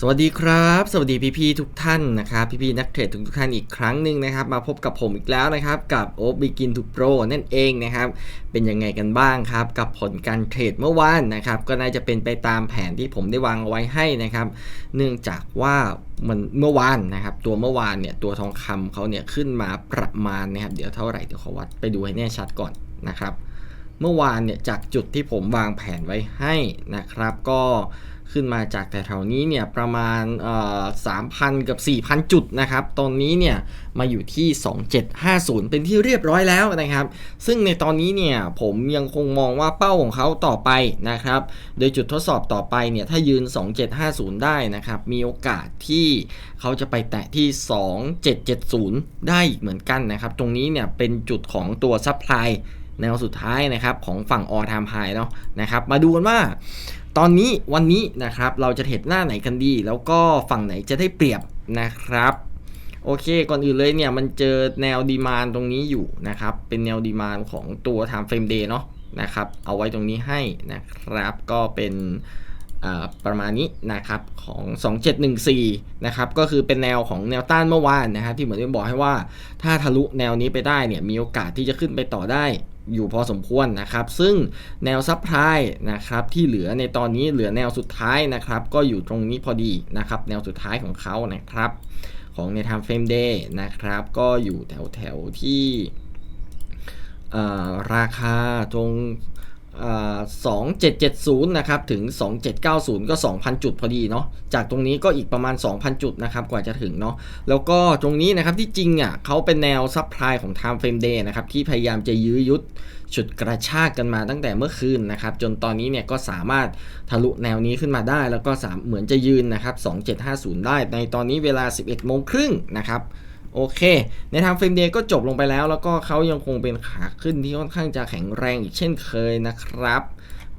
สวัสดีครับ สวัสดีพี่ๆทุกท่านนะครับ พี่ๆนักเทรดทุกท่านอีกครั้งหนึ่งนะครับ มาพบกับผมอีกแล้วนะครับกับโอ๊บบิกินทูโปรนั่นเองนะครับ เป็นยังไงกันบ้างครับ กับผลการเทรดเมื่อวานนะครับ ก็น่าจะเป็นไปตามแผนที่ผมได้วางเอาไว้ให้นะครับ เนื่องจากว่ามันเมื่อวานนะครับ ตัวเมื่อวานเนี่ยตัวทองคำเขาเนี่ยขึ้นมาประมาณนะครับ เดี๋ยวเท่าไหร่เดี๋ยวขอวัดไปดูให้แน่ชัดก่อนนะครับ เมื่อวานเนี่ยจากจุดที่ผมวางแผนไว้ให้นะครับ ก็ ขึ้นมาจากแถวๆนี้เนี่ยประมาณ3,000กับ4,000 จุดนะครับ ตอนนี้เนี่ยมาอยู่ที่ 2750 เป็นที่เรียบร้อยแล้วนะครับ ซึ่งในตอนนี้เนี่ยผมยังคงมองว่าเป้าของเขาต่อไปนะครับ โดยจุดทดสอบต่อไปเนี่ยถ้ายืน 2750 ได้นะครับ มีโอกาสที่เขาจะไปแตะที่ 2770 ได้อีกเหมือนกันนะครับ ตรงนี้เนี่ยเป็นจุดของตัวซัพพลาย แนวสุดท้ายนะครับของฝั่ง all time high เนาะนะครับมาดูกันว่า ตอนนี้วันนี้นะครับเราจะเทรดหน้าไหนกันดี แล้วก็ฝั่งไหนจะได้เปรียบนะครับโอเค ก่อนอื่นเลยเนี่ยมันเจอแนวดีมานตรงนี้อยู่นะครับ เป็นแนวดีมานของตัว time frame day เนาะนะครับ เอาไว้ตรงนี้ให้นะครับ ก็เป็นประมาณนี้นะครับของ 2714 นะครับก็คือเป็นแนวของแนวต้านเมื่อวานนะครับที่เหมือนที่บอกให้ว่า ถ้าทะลุแนวนี้ไปได้เนี่ยมีโอกาสที่จะขึ้นไปต่อได้ อยู่พอสมควรนะครับ ซึ่งแนวซับไพรนะครับที่เหลือในตอนนี้เหลือแนวสุดท้ายนะครับ ก็อยู่ตรงนี้พอดีนะครับ แนวสุดท้ายของเขานะครับ ของใน time frame day นะครับ ก็อยู่แถวแถวที่ราคาตรง สองเจ็ดเจ็ดศูนย์นะครับ ถึง 2790 ก็ 2,000 จุดพอดีเนาะจากตรงนี้ก็อีกประมาณ 2,000 จุดนะครับ กว่าจะถึงเนาะแล้วก็ตรงนี้นะครับที่จริงอะเขาเป็นแนวซับไพรของ time frame day นะครับ ที่พยายามจะยื้อยุดฉุดกระชากกันมาตั้งแต่เมื่อคืนนะครับ จนตอนนี้เนี่ยก็สามารถทะลุแนวนี้ขึ้นมาได้ แล้วก็สามเหมือนจะยืนนะครับ 2750 ได้ในตอนนี้เวลา 11โมงครึ่งนะครับ โอเค ในทางเฟรมเดย์ก็จบลงไปแล้ว แล้วก็เขายังคงเป็นขาขึ้นที่ค่อนข้างจะแข็งแรงอีกเช่นเคยนะครับ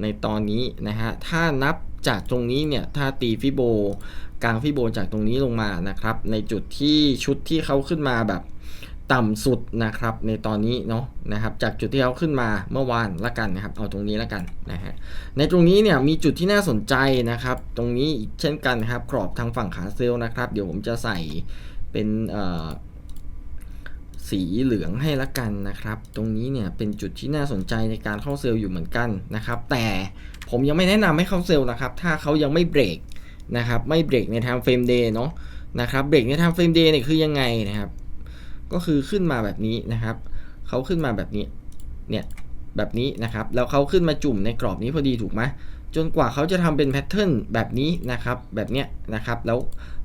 ในตอนนี้นะฮะ ถ้านับจากตรงนี้เนี่ย ถ้าตีฟิโบกลางฟิโบจากตรงนี้ลงมานะครับ ในจุดที่ชุดที่เขาขึ้นมาแบบต่ำสุดนะครับในตอนนี้เนาะนะครับจากจุดที่เขาขึ้นมาเมื่อวานละกันนะครับเอาตรงนี้ละกันนะฮะในตรงนี้เนี่ยมีจุดที่น่าสนใจนะครับ ตรงนี้อีกเช่นกันครับกรอบทางฝั่งขาเซลล์นะครับ เดี๋ยวผมจะใส่เป็นเอ่อ สีเหลืองให้ละกันนะครับ ตรงนี้เนี่ยเป็นจุดที่น่าสนใจในการเข้าเซลล์อยู่เหมือนกันนะครับ แต่ผมยังไม่แนะนำให้เข้าเซลล์นะครับ ถ้าเขายังไม่เบรกนะครับ ไม่เบรกในทางเฟรมเดย์เนาะนะครับ เบรกในทางเฟรมเดย์เนี่ยคือยังไงนะครับ ก็คือขึ้นมาแบบนี้นะครับ เขาขึ้นมาแบบนี้ เนี่ย แบบนี้นะครับ แล้วเขาขึ้นมาจุ่มในกรอบนี้พอดีถูกไหม จนกว่าเขาจะทำเป็นแพทเทิร์นแบบนี้นะครับแบบเนี้ยนะครับแล้ว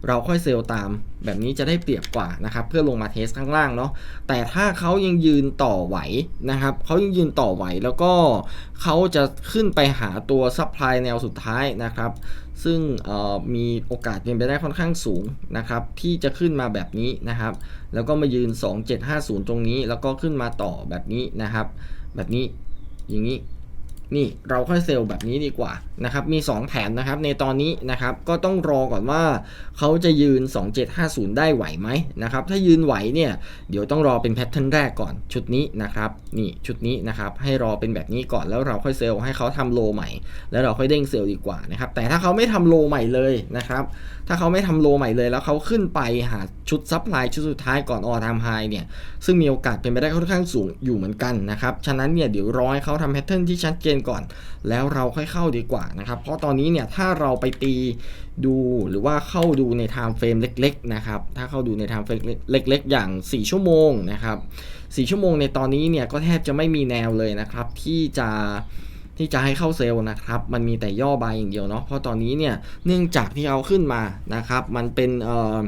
เราค่อยเซลล์ตามแบบนี้จะได้เปรียบกว่านะครับเพื่อลงมาเทสข้างล่างเนาะแต่ถ้าเขายังยืนต่อไหวนะครับเขายังยืนต่อไหวแล้วก็เขาจะขึ้นไปหาตัวซัพพลายแนวสุดท้ายนะครับ ซึ่งมีโอกาสเป็นไปได้ค่อนข้างสูงนะครับที่จะขึ้นมาแบบนี้นะครับแล้วก็มายืน 2750 ตรงนี้ แล้วก็ขึ้นมาต่อแบบนี้นะครับ แบบนี้อย่างนี้ นี่เราค่อยเซลล์แบบนี้ดีกว่านะครับมี 2 แผนนะครับในตอนนี้นะครับก็ต้องรอก่อนว่าเขาจะยืน 2750 ได้ไหวไหมนะครับถ้ายืนไหวเนี่ยเดี๋ยวต้องรอเป็นแพทเทิร์นแรกก่อนชุดนี้นะครับนี่ชุดนี้นะครับให้รอเป็นแบบนี้ก่อนแล้วเราค่อยเซลล์ให้เขาทำโลใหม่ แล้วเราค่อยเด้งเซลล์ดีกว่านะครับแต่ถ้าเขาไม่ทำโลใหม่เลยนะครับถ้าเขาไม่ทำโลใหม่เลย แล้วเขาขึ้นไปหาชุดซัพพลายชุดสุดท้ายก่อนออทามไฮเนี่ยซึ่งมีโอกาสเป็นไปได้ค่อนข้างสูงอยู่เหมือนกันนะครับฉะนั้นเนี่ยเดี๋ยวรอให้เขาทำแพทเทิร์นที่ชัดเจนก่อน แล้วเราค่อยเข้าดีกว่านะครับ เพราะตอนนี้เนี่ยถ้าเราไปตีดูหรือว่าเข้าดูในไทม์เฟรมเล็กๆนะครับ ถ้าเข้าดูในไทม์เฟรมเล็ก ๆ อย่าง 4 ชั่วโมงนะครับ 4 ชั่วโมงในตอนนี้เนี่ยก็แทบจะไม่มีแนวเลยนะครับ ที่จะที่จะให้เข้าเซลล์นะครับ มันมีแต่ย่อบายอย่างเดียวเนาะ เพราะตอนนี้เนี่ยเนื่องจากที่เอาขึ้นมานะครับ มันเป็นเอ่อ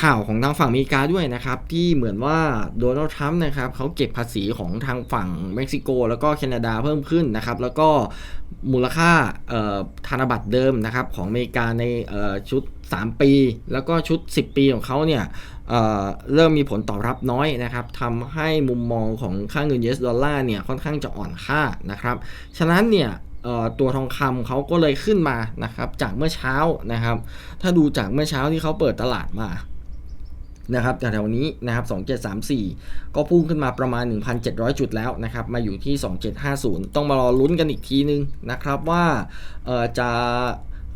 ข่าวของทางฝั่งอเมริกาด้วยนะครับ ที่เหมือนว่าโดนัลด์ทรัมป์นะครับเขาเก็บภาษีของทางฝั่งเม็กซิโก แล้วก็แคนาดาเพิ่มขึ้นนะครับ แล้วก็มูลค่าธนบัตรเดิมนะครับของอเมริกาในชุด 3 ปี แล้วก็ชุด 10 ปีของเขาเนี่ยเเริ่มมีผลตอบรับน้อยนะครับทำให้มุมมองของค่าเงิน US ดอลลาร์เนี่ยค่อนข้างจะอ่อนค่านะครับ ฉะนั้นเนี่ยตัวทองคำเขาก็เลยขึ้นมานะครับจากเมื่อเช้านะครับ ถ้าดูจากเมื่อเช้าที่เขาเปิดตลาดมา นะครับแถวๆนี้นะครับ2734 ก็พุ่งขึ้นมาประมาณ 1,700 จุดแล้วนะครับมาอยู่ที่ 2750 ต้องมารอลุ้นกันอีกทีนึงนะครับว่าจะ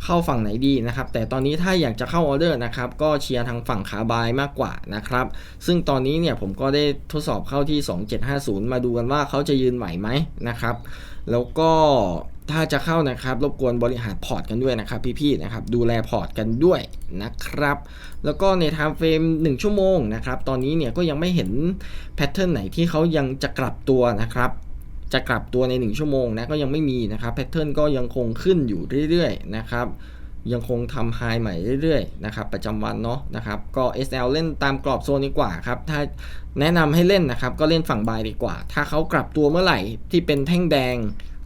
เข้าฝั่งไหนดีนะครับ แต่ตอนนี้ถ้าอยากจะเข้าออเดอร์นะครับก็เชียร์ทางฝั่งขาบายมากกว่านะครับ ซึ่งตอนนี้เนี่ยผมก็ได้ทดสอบเข้าที่ 2750 มาดูกันว่าเขาจะยืนไหวไหมนะครับ แล้วก็ ถ้าจะเข้านะครับ รบกวนบริหารพอร์ตกันด้วยนะครับพี่ๆนะครับดูแลพอร์ตกันด้วยนะครับ แล้วก็ในไทม์เฟรม1 ชั่วโมงนะครับ ตอนนี้เนี่ยก็ยังไม่เห็นแพทเทิร์นไหนที่เขายังจะกลับตัวนะครับจะกลับตัวใน 1 ชั่วโมงนะก็ยังไม่มีนะครับแพทเทิร์นก็ยังคงขึ้นอยู่เรื่อยๆนะครับยังคงทำไฮใหม่เรื่อยๆนะครับประจำวันเนาะนะครับก็ SL เล่นตามกรอบโซนดีกว่าครับถ้าแนะนำให้เล่นนะครับก็เล่นฝั่งบายดีกว่า ถ้าเขากลับตัวเมื่อไหร่ที่เป็นแท่งแดง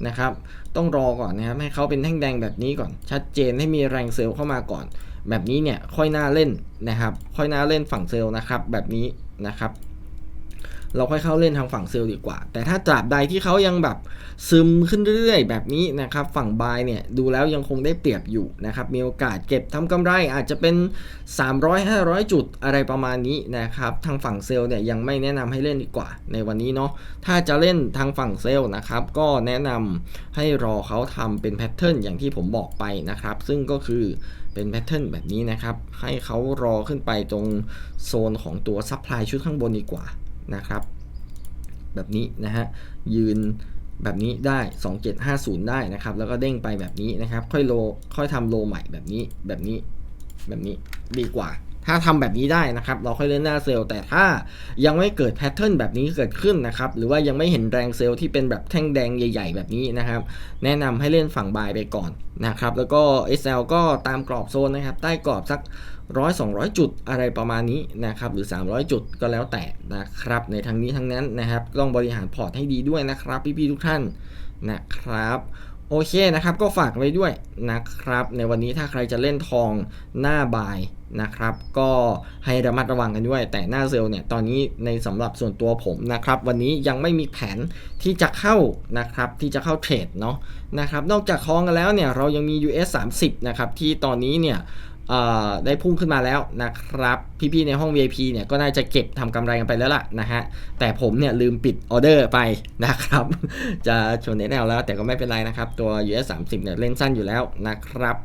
นะครับ ต้องรอก่อนนะครับให้เขาเป็นแท่งแดงแบบนี้ก่อน ชัดเจนให้มีแรงเซลล์เข้ามาก่อน แบบนี้เนี่ยค่อยน่าเล่นนะครับ ค่อยน่าเล่นฝั่งเซลล์นะครับ แบบนี้นะครับ เราค่อยเข้าเล่นทางฝั่งเซลล์ดีกว่า แต่ถ้าตราบใดที่เขายังแบบซึมขึ้นเรื่อยๆ แบบนี้นะครับ ฝั่งบายเนี่ยดูแล้วยังคงได้เปรียบอยู่นะครับ มีโอกาสเก็บทำกำไรอาจจะเป็น 300-500 จุดอะไรประมาณนี้นะครับ ทางฝั่งเซลล์เนี่ยยังไม่แนะนำให้เล่นดีกว่า ในวันนี้เนาะ ถ้าจะเล่นทางฝั่งเซลล์นะครับ ก็แนะนำให้รอเขาทำเป็นแพทเทิร์นอย่างที่ผมบอกไปนะครับ ซึ่งก็คือเป็นแพทเทิร์นแบบนี้นะครับ ให้เขารอขึ้นไปตรงโซนของตัวซัพพลายชุดข้างบนดีกว่า นะครับ แบบนี้นะฮะยืนแบบนี้ได้ 2750 ได้นะครับ แล้วก็เด้งไปแบบนี้นะครับ ค่อยโลค่อยทำโลใหม่แบบนี้แบบนี้แบบนี้ดีกว่า ถ้าทำแบบนี้ได้นะครับ เราค่อยเล่นหน้าเซลล์แต่ถ้ายังไม่เกิดแพทเทิร์นแบบนี้เกิดขึ้นนะครับ หรือว่ายังไม่เห็นแรงเซลล์ที่เป็นแบบแท่งแดงใหญ่ ๆ แบบนี้นะครับ แนะนำให้เล่นฝั่งบายไปก่อนนะครับ แล้วก็ SL ก็ตามกรอบโซนนะครับ ใต้กรอบสัก ร้อยสองร้อยจุดอะไรประมาณนี้นะครับหรือ 300 จุดก็แล้วแต่นะครับในทั้งนี้ทั้งนั้นนะครับต้องบริหารพอร์ตให้ดีด้วยนะครับ พี่ๆทุกท่านนะครับโอเคนะครับก็ฝากไว้ด้วยนะครับในวันนี้ถ้าใครจะเล่นทองหน้าบายนะครับก็ให้ระมัดระวังกันด้วย แต่หน้าเซลเนี่ยตอนนี้ในสำหรับส่วนตัวผมนะครับวันนี้ยังไม่มีแผนที่จะเข้านะครับที่จะเข้าเทรดเนาะนะครับนอกจากทองกันแล้วเนี่ยเรายังมี US 30นะครับที่ตอนนี้เนี่ย ได้พุ่งขึ้นมาแล้วนะครับ พี่ๆในห้อง VIP เนี่ยก็น่าจะเก็บทำกำไรกันไปแล้วล่ะนะฮะ แต่ผมเนี่ยลืมปิดออเดอร์ไปนะครับ จะชวนเน็ตแนวแล้วแต่ก็ไม่เป็นไรนะครับ ตัว US 30เนี่ยเล่นสั้นอยู่แล้วนะครับ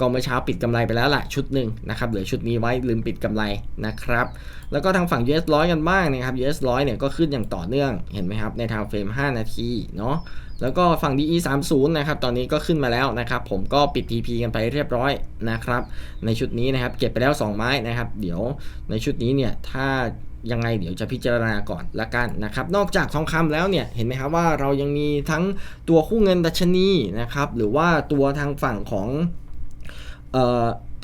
ก็เมื่อเช้าปิดกำไรไปแล้วล่ะชุดหนึ่งนะครับเหลือชุดนี้ไว้ลืมปิดกำไรนะครับแล้วก็ทางฝั่ง US ร้อยกันบ้างนะครับ US ร้อยเนี่ยก็ขึ้นอย่างต่อเนื่องเห็นไหมครับในทางเฟรม 5 นาทีเนาะแล้วก็ฝั่ง DE 30นะครับตอนนี้ก็ขึ้นมาแล้วนะครับผมก็ปิด TP กันไปเรียบร้อยนะครับในชุดนี้นะครับเก็บไปแล้ว 2 ไม้นะครับเดี๋ยวในชุดนี้เนี่ยถ้ายังไงเดี๋ยวจะพิจารณาก่อนละกันนะครับ นอกจากทองคำแล้วเนี่ยเห็นไหมครับว่าเรายังมีทั้งตัวคู่เงินดัชนีนะครับหรือว่าตัวทางฝั่งของ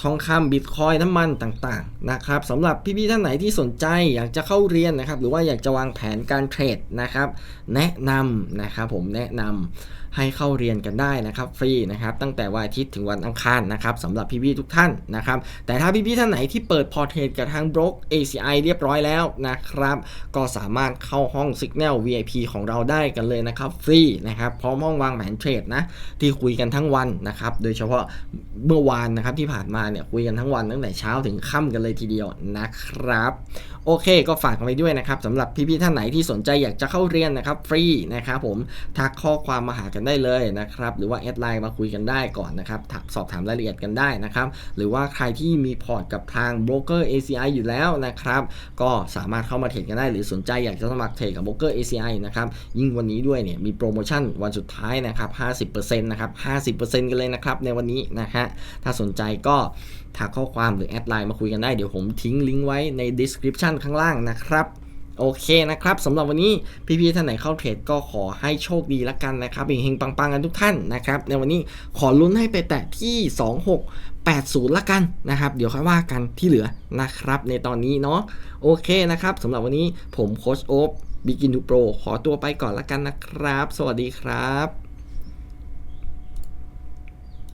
ทองคำบิตคอยน้ำมันต่างๆนะครับสำหรับพี่ๆท่านไหนที่สนใจอยากจะเข้าเรียนนะครับ หรือว่าอยากจะวางแผนการเทรดนะครับ แนะนำนะครับผมแนะนำ ให้เข้าเรียนกันได้นะครับฟรีนะครับตั้งแต่วันอาทิตย์ถึงวันอังคารนะครับสำหรับพี่ๆทุกท่านนะครับแต่ถ้าพี่ๆท่านไหนที่เปิดพอร์เทรดกับทางบล็อก ACI เรียบร้อยแล้วนะครับก็สามารถเข้าห้อง Signal VIP ของเราได้กันเลยนะครับฟรีนะครับพร้อมห้องวางแผนเทรดนะที่คุยกันทั้งวันนะครับโดยเฉพาะเมื่อวานนะครับที่ผ่านมาเนี่ยคุยกันทั้งวันตั้งแต่เช้าถึงค่ำกันเลยทีเดียวนะครับโอเค ก็ฝากไว้ด้วยนะครับสำหรับพี่ๆท่านไหนที่สนใจอยากจะเข้าเรียนนะครับฟรีนะครับผมทักข้อความมาหากันได้เลยนะครับ หรือว่าแอดไลน์มาคุยกันได้ก่อนนะครับสอบถามรายละเอียดกันได้นะครับ หรือว่าใครที่มีพอร์ตกับทางโบรกเกอร์ ACI อยู่แล้วนะครับ ก็สามารถเข้ามาเทรดกันได้หรือสนใจอยากจะสมัครเทรดกับโบรกเกอร์ ACI นะครับยิ่งวันนี้ด้วยเนี่ยมีโปรโมชั่นวันสุดท้ายนะครับ 50%นะครับ 50%กันเลยนะครับในวันนี้นะฮะถ้าสนใจก็ทักข้อความหรือแอดไลน์มาคุยกันได้เดี๋ยวผมทิ้งลิงก์ไว้ใน description ข้างล่างนะครับ โอเคนะครับสำหรับวันนี้พี่ๆท่านไหนเข้าเทรดก็ขอให้โชคดีละกันนะครับเฮงๆปังๆกันทุกท่านนะครับในวันนี้ขอลุ้นให้ไปแตะที่ 2680ละกันนะครับ เดี๋ยวค่อยว่ากันที่เหลือนะครับ ในตอนนี้เนาะโอเคนะครับสำหรับวันนี้ผมโค้ชโอ๊บบิกินทูโปรขอตัวไปก่อนละกันนะครับ สวัสดีครับ